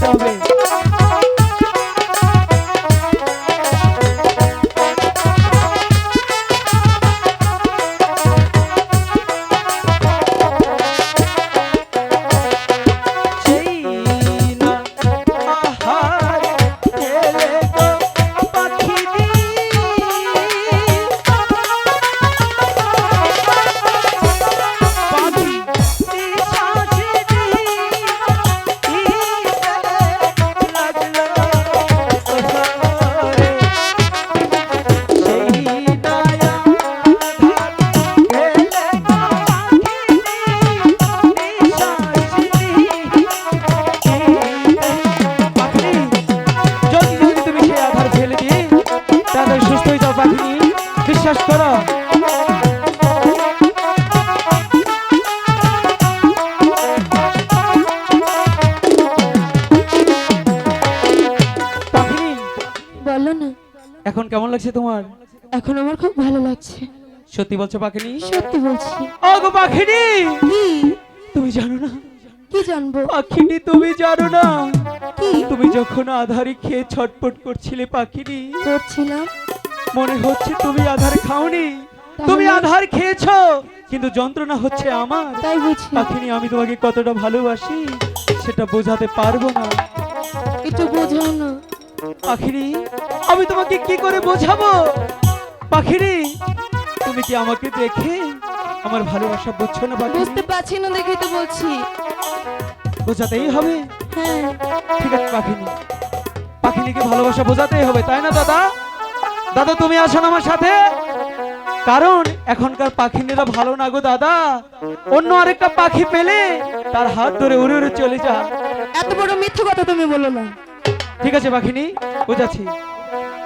Salve. এখন কেমন লাগছে তোমার? এখন আমার খুব ভালো লাগছে। সত্যি বলছো পাখিনি? সত্যি বলছি। ও গো পাখিনি তুমি জানো না। কি জানব? পাখিনি তুমি জানো না। কি? তুমি যখন আধারে খেয়ে ছটপট করছিলে পাখিনি। করছিলাম। মনে হচ্ছে তুমি আধার খাওনি। তুমি আধার খেয়েছো। কিন্তু যন্ত্রণা হচ্ছে আমার। তাই বুঝি। পাখিনি আমি তোমাকে কতটা ভালোবাসি সেটা বোঝাতে পারব না। পাখিনি আমি তোমাকে কি করে বোঝাবো? পাখিনি তুমি কি আমাকে দেখে আমার ভালোবাসা বুঝছ না পাখিনি বুঝতে পারছি না দেখেই তো বলছি। বোঝাতেই হবে। হ্যাঁ। ঠিক আছে পাখিনি পাখিনিকে ভালোবাসা বোঝাতেই হবে তাই না দাদা? দাদা তুমি আসো না আমার সাথে? কারণ এখনকার পাখিনীরা ভালো না গো দাদা। অন্য আরেকটা পাখি পেলে তার হাত ধরে উড়ে উড়ে চলে যা এত বড় মিথ্যে কথা তুমি বলো না। ঠিক আছে বাঘিনী বোঝাচ্ছি